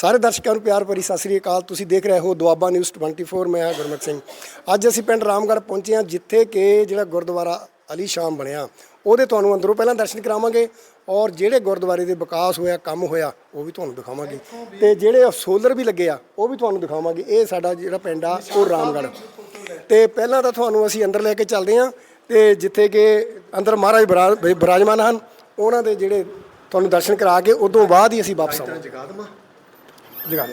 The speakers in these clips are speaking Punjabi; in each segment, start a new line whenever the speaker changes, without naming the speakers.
ਸਾਰੇ ਦਰਸ਼ਕਾਂ ਨੂੰ ਪਿਆਰ ਭਰੀ ਸਤਿ ਸ੍ਰੀ ਅਕਾਲ। ਤੁਸੀਂ ਦੇਖ ਰਹੇ ਹੋ ਦੁਆਬਾ ਨਿਊਜ਼ 24 ਮੈਂ ਹਾਂ ਗੁਰਮੁਖ ਸਿੰਘ। ਅੱਜ ਅਸੀਂ ਪਿੰਡ ਰਾਮਗੜ੍ਹ ਪਹੁੰਚੇ ਹਾਂ, ਜਿੱਥੇ ਕਿ ਜਿਹੜਾ ਗੁਰਦੁਆਰਾ ਅਲੀ ਸ਼ਾਮ ਬਣਿਆ, ਉਹਦੇ ਤੁਹਾਨੂੰ ਅੰਦਰੋਂ ਪਹਿਲਾਂ ਦਰਸ਼ਨ ਕਰਾਵਾਂਗੇ ਔਰ ਜਿਹੜੇ ਗੁਰਦੁਆਰੇ ਦੇ ਵਿਕਾਸ ਹੋਇਆ, ਕੰਮ ਹੋਇਆ, ਉਹ ਵੀ ਤੁਹਾਨੂੰ ਦਿਖਾਵਾਂਗੇ। ਤੇ ਜਿਹੜੇ ਸੋਲਰ ਵੀ ਲੱਗੇ ਆ, ਉਹ ਵੀ ਤੁਹਾਨੂੰ ਦਿਖਾਵਾਂਗੇ। ਇਹ ਸਾਡਾ ਜਿਹੜਾ ਪਿੰਡ ਆ, ਉਹ ਰਾਮਗੜ੍ਹ। ਤੇ ਪਹਿਲਾਂ ਤਾਂ ਤੁਹਾਨੂੰ ਅਸੀਂ ਅੰਦਰ ਲੈ ਕੇ ਚੱਲਦੇ ਹਾਂ ਤੇ ਜਿੱਥੇ ਕਿ ਅੰਦਰ ਮਹਾਰਾਜ ਬਿਰਾ- ਬਿਰਾਜਮਾਨ ਹਨ, ਉਹਨਾਂ ਦੇ ਜਿਹੜੇ ਤੁਹਾਨੂੰ ਦਰਸ਼ਨ ਕਰਾ ਕੇ ਉਦੋਂ ਬਾਅਦ ਹੀ ਅਸੀਂ ਵਾਪਸ ਆਵਾਂਗੇ।
ਜਗਾ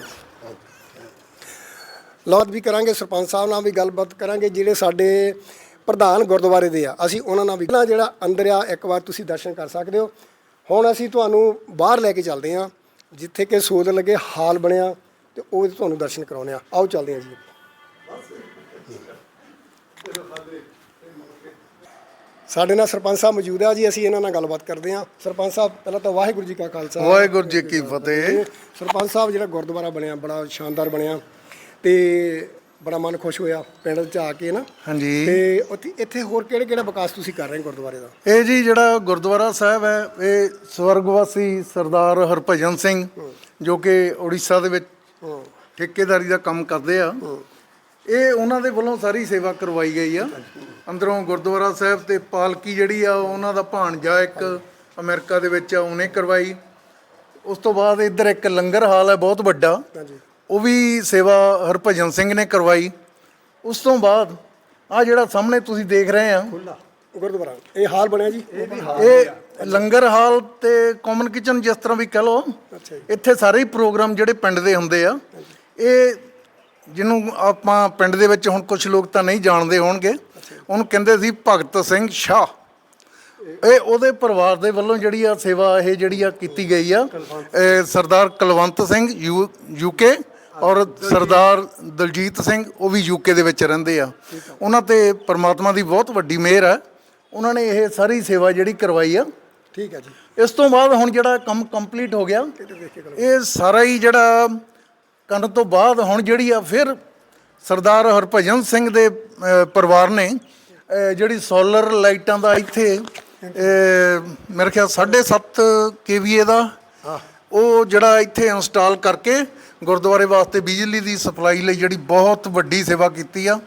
ਲੌਤ ਵੀ ਕਰਾਂਗੇ, ਸਰਪੰਚ ਸਾਹਿਬ ਨਾਲ ਵੀ ਗੱਲਬਾਤ ਕਰਾਂਗੇ, ਜਿਹੜੇ ਸਾਡੇ ਪ੍ਰਧਾਨ ਗੁਰਦੁਆਰੇ ਦੇ ਆ, ਅਸੀਂ ਉਹਨਾਂ ਨਾਲ ਵੀ ਪਹਿਲਾਂ ਜਿਹੜਾ ਅੰਦਰ ਆ, ਇੱਕ ਵਾਰ ਤੁਸੀਂ ਦਰਸ਼ਨ ਕਰ ਸਕਦੇ ਹੋ। ਹੁਣ ਅਸੀਂ ਤੁਹਾਨੂੰ ਬਾਹਰ ਲੈ ਕੇ ਚੱਲਦੇ ਹਾਂ, ਜਿੱਥੇ ਕਿ ਸੋਧ ਲੱਗੇ ਹਾਲ ਬਣਿਆ, ਤੇ ਉਹ ਤੁਹਾਨੂੰ ਦਰਸ਼ਨ ਕਰਾਉਣੇ ਆ ਆਓ ਚੱਲਦੇ ਹਾਂ ਜੀ। ਸਾਡੇ ਨਾਲ ਸਰਪੰਚ ਸਾਹਿਬ ਮੌਜੂਦ ਆ ਜੀ ਅਸੀਂ ਇਹਨਾਂ ਨਾਲ ਗੱਲਬਾਤ ਕਰਦੇ ਹਾਂ। ਸਰਪੰਚ ਸਾਹਿਬ ਪਹਿਲਾਂ ਤਾਂ ਵਾਹਿਗੁਰੂ ਜੀ ਕਾ ਖਾਲਸਾ।
ਵਾਹਿਗੁਰੂ ਜੀ ਕੀ ਫਤਿਹ।
ਸਰਪੰਚ ਸਾਹਿਬ ਜਿਹੜਾ ਗੁਰਦੁਆਰਾ ਬਣਿਆ ਬੜਾ ਸ਼ਾਨਦਾਰ ਬਣਿਆ ਤੇ ਬੜਾ ਮਨ ਖੁਸ਼ ਹੋਇਆ ਪਿੰਡ ਚ ਆ ਕੇ ਨਾ।
ਹਾਂਜੀ।
ਤੇ ਉੱਥੇ ਇੱਥੇ ਹੋਰ ਕਿਹੜੇ ਕਿਹੜਾ ਵਿਕਾਸ ਤੁਸੀਂ ਕਰ ਰਹੇ ਹੋ ਗੁਰਦੁਆਰੇ ਦਾ?
ਇਹ ਜੀ ਜਿਹੜਾ ਗੁਰਦੁਆਰਾ ਸਾਹਿਬ ਹੈ ਇਹ ਸਵਰਗਵਾਸੀ ਸਰਦਾਰ ਹਰਭਜਨ ਸਿੰਘ ਜੋ ਕਿ ਉੜੀਸਾ ਦੇ ਵਿੱਚ ਠੇਕੇਦਾਰੀ ਦਾ ਕੰਮ ਕਰਦੇ ਆ। ਇਹ ਉਹਨਾਂ ਦੇ ਵੱਲੋਂ ਸਾਰੀ ਸੇਵਾ ਕਰਵਾਈ ਗਈ ਆ। ਅੰਦਰੋਂ ਗੁਰਦੁਆਰਾ ਸਾਹਿਬ ਤੇ ਪਾਲਕੀ ਜਿਹੜੀ ਆ ਉਹਨਾਂ ਦਾ ਭਾਣਜਾ ਇੱਕ ਅਮਰੀਕਾ ਦੇ ਵਿੱਚ ਆ ਉਹਨੇ ਕਰਵਾਈ। ਉਸ ਤੋਂ ਬਾਅਦ ਇੱਧਰ ਇੱਕ ਲੰਗਰ ਹਾਲ ਹੈ ਬਹੁਤ ਵੱਡਾ। ਉਹ ਵੀ ਸੇਵਾ ਹਰਭਜਨ ਸਿੰਘ ਨੇ ਕਰਵਾਈ। ਉਸ ਤੋਂ ਬਾਅਦ ਆ ਜਿਹੜਾ ਸਾਹਮਣੇ ਤੁਸੀਂ ਦੇਖ ਰਹੇ ਆ।
ਖੁੱਲਾ ਗੁਰਦੁਆਰਾ। ਇਹ ਹਾਲ ਬਣਿਆ ਜੀ? ਇਹ
ਲੰਗਰ ਹਾਲ ਤੇ ਕਾਮਨ ਕਿਚਨ ਜਿਸ ਤਰ੍ਹਾਂ ਵੀ ਕਹ ਲਓ
ਅੱਛਾ ਜੀ।
ਇੱਥੇ ਸਾਰੇ ਹੀ ਪ੍ਰੋਗਰਾਮ ਜਿਹੜੇ ਪਿੰਡ ਦੇ ਹੁੰਦੇ ਆ ਇਹ ਜਿਹਨੂੰ ਆਪਾਂ ਪਿੰਡ ਦੇ ਵਿੱਚ ਹੁਣ ਕੁਝ ਲੋਕ ਤਾਂ ਨਹੀਂ ਜਾਣਦੇ ਹੋਣਗੇ ਉਹਨੂੰ ਕਹਿੰਦੇ ਸੀ ਭਗਤ ਸਿੰਘ ਸ਼ਾਹ। ਇਹ ਉਹਦੇ ਪਰਿਵਾਰ ਦੇ ਵੱਲੋਂ ਜਿਹੜੀ ਆ ਸੇਵਾ ਇਹ ਜਿਹੜੀ ਆ ਕੀਤੀ ਗਈ ਆ ਇਹ ਸਰਦਾਰ ਕੁਲਵੰਤ ਸਿੰਘ ਯੂਕੇ ਔਰ ਸਰਦਾਰ ਦਲਜੀਤ ਸਿੰਘ ਉਹ ਵੀ ਯੂਕੇ ਦੇ ਵਿੱਚ ਰਹਿੰਦੇ ਆ। ਉਹਨਾਂ ਤੇ ਪ੍ਰਮਾਤਮਾ ਦੀ ਬਹੁਤ ਵੱਡੀ ਮਿਹਰ ਆ। ਉਹਨਾਂ ਨੇ ਇਹ ਸਾਰੀ ਸੇਵਾ ਜਿਹੜੀ ਕਰਵਾਈ ਆ।
ਠੀਕ ਹੈ ਜੀ।
ਇਸ ਤੋਂ ਬਾਅਦ ਹੁਣ ਜਿਹੜਾ ਕੰਮ ਕੰਪਲੀਟ ਹੋ ਗਿਆ ਇਹ ਸਾਰਾ ਹੀ ਜਿਹੜਾ ਕਰਨ ਤੋਂ ਬਾਅਦ ਹੁਣ ਜਿਹੜੀ ਆ ਫਿਰ ਸਰਦਾਰ ਹਰਭਜਨ ਸਿੰਘ ਦੇ ਪਰਿਵਾਰ ਨੇ ਜਿਹੜੀ ਸੋਲਰ ਲਾਈਟਾਂ ਦਾ ਇੱਥੇ ਮੇਰੇ ਖਿਆਲ 7.5 ਕੇਵੀਏ ਦਾ ਉਹ ਜਿਹੜਾ ਇੱਥੇ ਇੰਸਟਾਲ ਕਰਕੇ ਗੁਰਦੁਆਰੇ ਵਾਸਤੇ ਬਿਜਲੀ ਦੀ ਸਪਲਾਈ ਲਈ ਜਿਹੜੀ ਬਹੁਤ ਵੱਡੀ ਸੇਵਾ ਕੀਤੀ ਆ।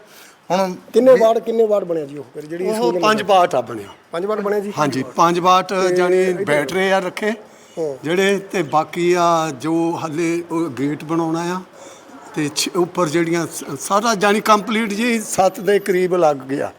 ਹੁਣ
ਕਿੰਨੇ ਵਾਰਡ ਕਿੰਨੇ ਵਾਰਡ ਬਣਿਆ ਜੀ ਉਹ ਫਿਰ? ਜਿਹੜੀ
ਉਹ
ਸਕੂਲ
ਪੰਜ ਬਾਟ ਆ ਬਣਿਆ
ਪੰਜ ਵਾਰਡ ਬਣਿਆ ਜੀ?
ਹਾਂਜੀ ਪੰਜ ਬਾਟ ਜਾਨੀ ਬੈਟਰੇ ਆ ਰੱਖੇ। ਜਿਹੜੇ ਤੇ ਬਾਕੀ ਆ ਜੋ ਹੱਲੇ ਉਹ ਗੇਟ ਬਣਾਉਣਾ ਆ ਤੇ ਛ- ਉੱਪਰ ਜਿਹੜੀਆਂ ਸ- ਸਾਰਾ ਜਾਨੀ ਕੰਪਲੀਟ ਜੀ 7 ਦੇ ਕਰੀਬ ਲੱਗ ਗਿਆ।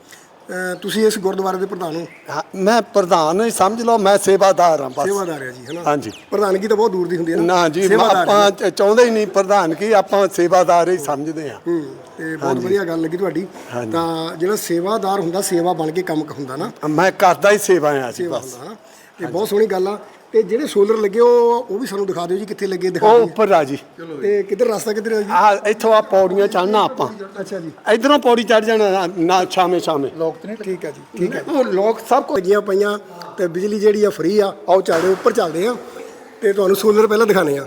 ਅਹ ਤੁਸੀਂ ਇਸ ਗੁਰਦੁਆਰੇ ਦੇ ਪ੍ਰਧਾਨ ਹੋ?
ਹਾਂ, ਮੈਂ ਪ੍ਰਧਾਨ ਨਹੀਂ ਸਮਝ ਲਓ ਮੈਂ ਸੇਵਾਦਾਰ ਹਾਂ ਬਸ।
ਸੇਵਾਦਾਰ ਹੈ ਜੀ ਹੈਨਾ?
ਹਾਂਜੀ।
ਪ੍ਰਧਾਨਗੀ ਤਾਂ ਬਹੁਤ ਦੂਰ ਦੀ ਹੁੰਦੀ ਹੈ
ਨਾ? ਜੀ
ਸੇਵਾਦਾਰ।
ਆਪਾਂ ਚ- ਚਾਹੁੰਦੇ ਹੀ ਨਹੀਂ ਪ੍ਰਧਾਨ ਕੀ ਆਪਾਂ ਸੇਵਾਦਾਰ ਹੀ ਸਮਝਦੇ
ਹੂੰ। ਤੇ ਬਹੁਤ ਵਧੀਆ ਗੱਲ ਲੱਗੀ ਤੁਹਾਡੀ। ਤਾਂ ਜਿਹੜਾ ਸੇਵਾਦਾਰ ਹੁੰਦਾ ਸੇਵਾ ਬਣ ਕੇ ਕੰਮ ਹੁੰਦਾ ਨਾ।
ਮੈਂ ਕਰਦਾ ਹੀ ਸੇਵਾ ਆ ਜੀ
ਸੇਵਾ
ਬਸ।
ਹੁੰਦਾ ਨਾ। ਤੇ ਬਹੁਤ ਸੋਹਣੀ ਗੱਲ ਆ ਤੇ ਜਿਹੜੇ ਸੋਲਰ ਲੱਗੇ ਉਹ ਉਹ ਵੀ ਸਾਨੂੰ ਦਿਖਾ ਦਿਓ ਜੀ ਕਿੱਥੇ ਲੱਗੇ ਦਿਖਾ
ਉਹ
ਦਿਓ
ਉੱਪਰ ਆ ਜੀ।
ਤੇ ਕਿੱਧਰ ਰਸਤਾ ਕਿੱਧਰ ਹੈ ਜੀ?
ਆ ਇੱਥੋਂ ਆ ਪੌੜੀਆਂ ਚੜਨਾ ਆਪਾਂ।
ਅੱਛਾ ਜੀ।
ਇਧਰੋਂ ਪੌੜੀ ਚੜ ਜਾਣਾ ਨਾ- ਛਾਵੇਂ ਛਾਵੇਂ।
ਲੋਕ ਤੇ ਨਹੀਂ ਠੀਕ ਹੈ ਜੀ ਠੀਕ ਹੈ ਉਹ ਲੋਕ ਸਭ ਕੁਝ ਲੱਗੀਆਂ ਪਈਆਂ ਤੇ ਬਿਜਲੀ ਜਿਹੜੀ ਆ ਫ੍ਰੀ ਆ ਆਓ ਚੱਲਦੇ ਉੱਪਰ ਚੱਲਦੇ ਆ ਤੇ ਤੁਹਾਨੂੰ ਸੋਲਰ ਪਹਿਲਾਂ ਦਿਖਾਣੇ ਆ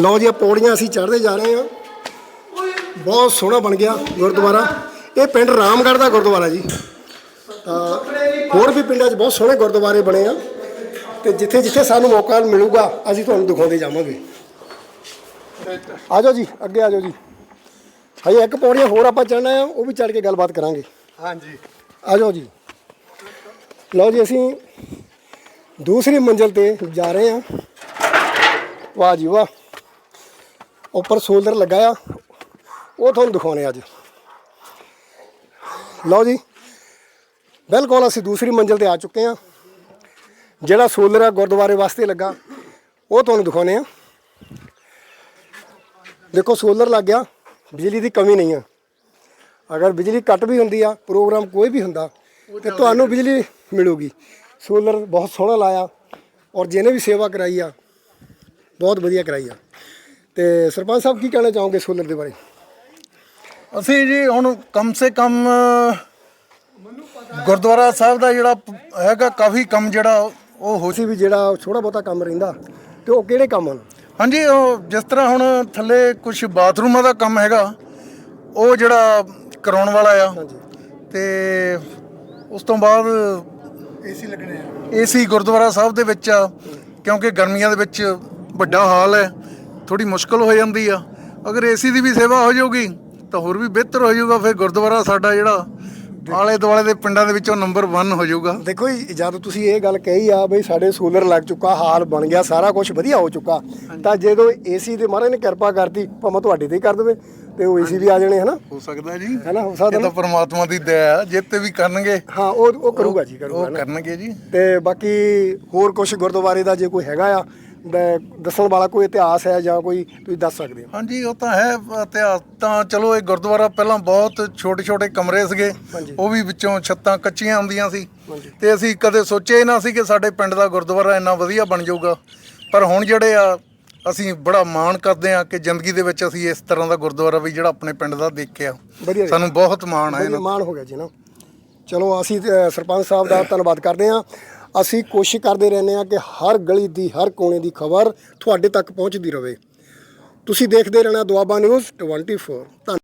ਲਓ ਜੀ ਇਹ ਪੌੜੀਆਂ ਅਸੀਂ ਚੜ੍ਹਦੇ ਜਾ ਰਹੇ ਆ ਬਹੁਤ ਸੋਹਣਾ ਬਣ ਗਿਆ ਗੁਰਦੁਆਰਾ। ਇਹ ਪਿੰਡ ਰਾਮਗੜ੍ਹ ਦਾ ਗੁਰਦੁਆਰਾ ਜੀ। ਹੋਰ ਵੀ ਪਿੰਡਾਂ 'ਚ ਬਹੁਤ ਸੋਹਣੇ ਗੁਰਦੁਆਰੇ ਬਣੇ ਆ ਤੇ ਜਿੱਥੇ ਜਿੱਥੇ ਸਾਨੂੰ ਮੌਕਾ ਮਿਲੂਗਾ ਅਸੀਂ ਤੁਹਾਨੂੰ ਦਿਖਾਉਂਦੇ ਜਾਵਾਂਗੇ। ਆ ਜਾਓ ਜੀ ਅੱਗੇ ਆ ਜਾਓ ਜੀ। ਹਜੇ ਇੱਕ ਪੌੜੀਆਂ ਹੋਰ ਆਪਾਂ ਚੜਨਾ ਆ ਉਹ ਵੀ ਚੜ ਕੇ ਗੱਲਬਾਤ ਕਰਾਂਗੇ।
ਹਾਂਜੀ।
ਆ ਜਾਓ ਜੀ। ਲਓ ਜੀ ਅਸੀਂ ਦੂਸਰੀ ਮੰਜ਼ਲ ਤੇ ਜਾ ਰਹੇ ਹਾਂ ਵਾਹ ਜੀ ਵਾਹ। ਉੱਪਰ ਸੋਲਰ ਲੱਗਾ ਆ ਉਹ ਤੁਹਾਨੂੰ ਦਿਖਾਉਣੇ ਅੱਜ। ਲਓ ਜੀ। ਬਿਲਕੁਲ ਅਸੀਂ ਦੂਸਰੀ ਮੰਜ਼ਲ ਤੇ ਆ ਚੁੱਕੇ ਹਾਂ। ਜਿਹੜਾ ਸੋਲਰ ਆ ਗੁਰਦੁਆਰੇ ਵਾਸਤੇ ਲੱਗਾ, ਉਹ ਤੁਹਾਨੂੰ ਦਿਖਾਉਣੇ ਆ ਦੇਖੋ ਸੋਲਰ ਲੱਗ ਗਿਆ, ਬਿਜਲੀ ਦੀ ਕਮੀ ਨਹੀਂ ਆ। ਅਗਰ ਬਿਜਲੀ ਕੱਟ ਵੀ ਹੁੰਦੀ ਆ, ਪ੍ਰੋਗਰਾਮ ਕੋਈ ਵੀ ਹੁੰਦਾ, ਤੇ ਤੁਹਾਨੂੰ ਬਿਜਲੀ ਮਿਲੂਗੀ। ਸੋਲਰ ਬਹੁਤ ਸੋਹਣਾ ਲਾਇਆ, ਔਰ ਜਿਹਨੇ ਵੀ ਸੇਵਾ ਕਰਾਈ ਆ, ਬਹੁਤ ਵਧੀਆ ਕਰਾਈ ਆ। ਤੇ ਸਰਪੰਚ ਸਾਹਿਬ, ਕੀ ਕਹਿਣਾ ਚਾਹੋਗੇ ਸੋਲਰ ਦੇ ਬਾਰੇ?
ਅਸੀਂ ਜੀ ਹੁਣ ਕਮ ਸੇ ਕਮ ਗੁਰਦੁਆਰਾ ਸਾਹਿਬ ਦਾ ਜਿਹੜਾ ਹੈਗਾ ਕਾਫੀ ਕੰਮ ਜਿਹੜਾ ਉਹ ਹੋ
ਤੁਸੀਂ ਵੀ ਜਿਹੜਾ ਥੋੜਾ ਬਹੁਤਾ ਕੰਮ ਰਹਿੰਦਾ ਤੇ ਉਹ ਕਿਹੜੇ ਕੰਮ ਹਨ?
ਹਾਂਜੀ ਉਹ ਜਿਸ ਤਰ੍ਹਾਂ ਹੁਣ ਥੱਲੇ ਕੁਝ ਬਾਥਰੂਮਾਂ ਦਾ ਕੰਮ ਹੈਗਾ ਉਹ ਜਿਹੜਾ ਕਰਾਉਣ ਵਾਲਾ ਆ।
ਹਾਂਜੀ।
ਤੇ ਉਸ ਤੋਂ ਬਾਅਦ
ਏਸੀ ਲੱਗਣੇ ਆ।
ਏਸੀ ਗੁਰਦੁਆਰਾ ਸਾਹਿਬ ਦੇ ਵਿੱਚ ਆ ਕਿਉਂਕਿ ਗਰਮੀਆਂ ਦੇ ਵਿੱਚ ਵੱਡਾ ਹਾਲ ਹੈ ਥੋੜੀ ਮੁਸ਼ਕਲ ਹੋ ਜਾਂਦੀ ਆ। ਅਗਰ ਏਸੀ ਦੀ ਵੀ ਸੇਵਾ ਹੋ ਜਾਊਗੀ ਤਾਂ ਹੋਰ ਵੀ ਬਿਹਤਰ ਹੋ ਜਾਊਗਾ ਫਿਰ ਗੁਰਦੁਆਰਾ ਸਾਡਾ ਜਿਹੜਾ ਆਲੇ ਦੁਆਲੇ ਦੇ ਪਿੰਡਾਂ ਦੇ ਵਿੱਚੋਂ ਨੰਬਰ 1 ਹੋ ਜਾਊਗਾ।
ਦੇਖੋ ਜੀ ਜਦ ਤੁਸੀਂ ਇਹ ਗੱਲ ਕਹੀ ਆ ਬਈ ਸਾਡੇ ਸੋਲਰ ਲੱਗ ਚੁੱਕਾ ਹਾਲ ਬਣ ਗਿਆ ਸਾਰਾ ਕੁਝ ਵਧੀਆ ਹੋ ਚੁੱਕਾ ਤਾਂ ਜਦੋਂ ਏਸੀ ਦੇ ਮਹਾਰਾਜ ਨੇ ਕਿਰਪਾ ਕਰਤੀ ਭਾਵੇਂ ਤੁਹਾਡੇ ਤੇ ਹੀ ਕਰ ਦੇਵੇ ਤੇ ਉਹ ਏਸੀ ਵੀ ਆ ਜਾਣੇ ਹਨਾ?
ਹੋ ਸਕਦਾ ਜੀ।
ਹੈਨਾ ਹੋ ਸਕਦਾ
ਇਹ? ਤਾਂ ਪਰਮਾਤਮਾ ਦੀ ਦਇਆ ਹੈ ਜਿੱਤੇ ਵੀ ਕਰਨਗੇ।
ਹਾਂ ਉਹ ਉਹ ਕਰੂਗਾ ਜੀ ਕਰੂਗਾ
ਉਹ। ਕਰਨਗੇ ਜੀ।
ਤੇ ਬਾਕੀ ਹੋਰ ਕੁਝ ਗੁਰਦੁਆਰੇ ਦਾ ਜੇ ਕੋਈ ਹੈਗਾ ਆ ਦ- ਦੱਸਣ ਵਾਲਾ ਕੋਈ ਇਤਿਹਾਸ ਹੈ ਜਾਂ ਕੋਈ ਤੁਸੀਂ ਦੱਸ ਸਕਦੇ ਹੋ?
ਹਾਂਜੀ ਉਹ ਤਾਂ ਹੈ ਇਤਿਹਾਸ ਤਾਂ ਚਲੋ ਇਹ ਗੁਰਦੁਆਰਾ ਪਹਿਲਾਂ ਬਹੁਤ ਛੋਟੇ ਛੋਟੇ ਕਮਰੇ ਸੀਗੇ।
ਹਾਂਜੀ।
ਉਹ ਵੀ ਵਿੱਚੋਂ ਛੱਤਾਂ ਕੱਚੀਆਂ ਹੁੰਦੀਆਂ ਸੀ।
ਹਾਂਜੀ।
ਤੇ ਅਸੀਂ ਕਦੇ ਸੋਚਿਆ ਹੀ ਨਾ ਸੀ ਕਿ ਸਾਡੇ ਪਿੰਡ ਦਾ ਗੁਰਦੁਆਰਾ ਇੰਨਾ ਵਧੀਆ ਬਣ ਜਾਊਗਾ। ਪਰ ਹੁਣ ਜਿਹੜੇ ਆ ਅਸੀਂ ਬੜਾ ਮਾਣ ਕਰਦੇ ਆ ਕਿ ਜ਼ਿੰਦਗੀ ਦੇ ਵਿੱਚ ਅਸੀਂ ਇਸ ਤਰ੍ਹਾਂ ਦਾ ਗੁਰਦੁਆਰਾ ਵੀ ਜਿਹੜਾ ਆਪਣੇ ਪਿੰਡ ਦਾ ਦੇਖਿਆ।
ਵਧੀਆ
ਸਾਨੂੰ ਬਹੁਤ ਮਾਣ ਹੈ
ਬੜੀ ਮਾਣ ਹੋ ਗਿਆ ਜੀ ਨਾ। ਚਲੋ ਅਸੀਂ ਸਰਪੰਚ ਸਾਹਿਬ ਦਾ ਧੰਨਵਾਦ ਕਰਦੇ ਹਾਂ। ਅਸੀਂ ਕੋਸ਼ਿਸ਼ ਕਰਦੇ ਰਹਿੰਦੇ ਹਾਂ ਕਿ ਹਰ ਗਲੀ ਦੀ, ਹਰ ਕੋਨੇ ਦੀ ਖਬਰ ਤੁਹਾਡੇ ਤੱਕ ਪਹੁੰਚਦੀ ਰਹੇ। ਤੁਸੀਂ ਦੇਖਦੇ ਰਹਿਣਾ ਦੁਆਬਾ ਨਿਊਜ਼ 24 ਧੰਨ